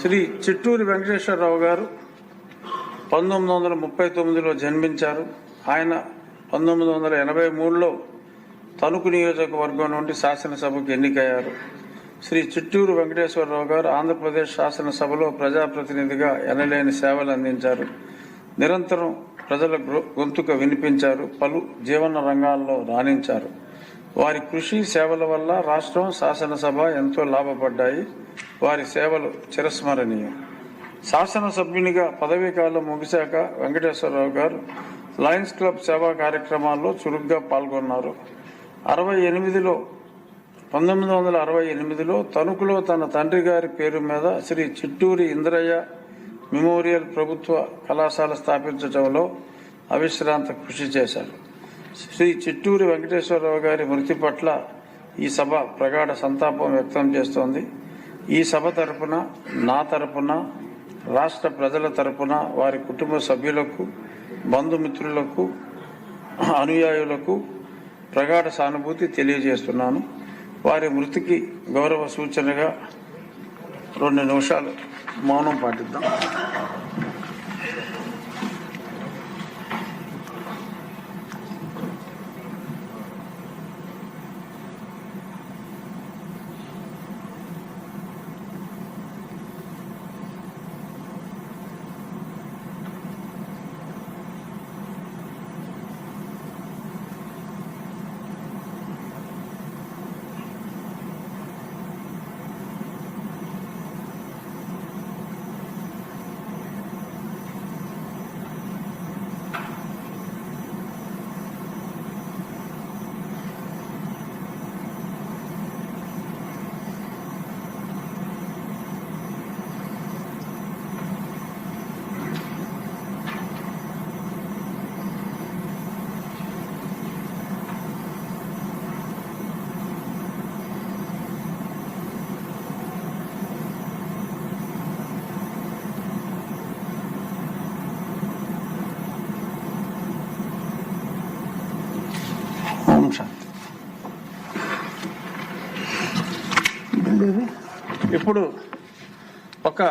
శ్రీ చిట్టూరి వెంకటేశ్వరరావు గారు పంతొమ్మిది వందల ముప్పై తొమ్మిదిలో జన్మించారు. ఆయన పంతొమ్మిది వందల ఎనభై మూడులో తణుకు నియోజకవర్గం నుండి శాసనసభకు ఎన్నికయ్యారు. శ్రీ చిట్టూరు వెంకటేశ్వరరావు గారు ఆంధ్రప్రదేశ్ శాసనసభలో ప్రజాప్రతినిధిగా ఎనలేని సేవలు అందించారు. నిరంతరం ప్రజల గొంతుక వినిపించారు. పలు జీవన రంగాల్లో రాణించారు. వారి కృషి సేవల వల్ల రాష్ట్రం శాసనసభ ఎంతో లాభపడ్డాయి. వారి సేవలు చిరస్మరణీయం. శాసనసభ్యునిగా పదవీ కాలం ముగిశాక వెంకటేశ్వరరావు గారు లయన్స్ క్లబ్ సేవా కార్యక్రమాల్లో చురుగ్గా పాల్గొన్నారు. అరవై ఎనిమిదిలో పంతొమ్మిది వందల అరవై ఎనిమిదిలో తణుకులో తన తండ్రి గారి పేరు మీద శ్రీ చిట్టూరి ఇంద్రయ్య మెమోరియల్ ప్రభుత్వ కళాశాల స్థాపించడంలో అవిశ్రాంత కృషి చేశారు. శ్రీ చిట్టూరి వెంకటేశ్వరరావు గారి మృతి పట్ల ఈ సభ ప్రగాఢ సంతాపం వ్యక్తం చేస్తోంది. ఈ సభ తరపున నా తరపున రాష్ట్ర ప్రజల తరపున వారి కుటుంబ సభ్యులకు బంధుమిత్రులకు అనుయాయులకు ప్రగాఢ సానుభూతి తెలియజేస్తున్నాను. వారి మృతికి గౌరవ సూచనగా రెండు నిమిషాలు మౌనం పాటిద్దాం. ఓం శాంతి ఇప్పుడు ఒక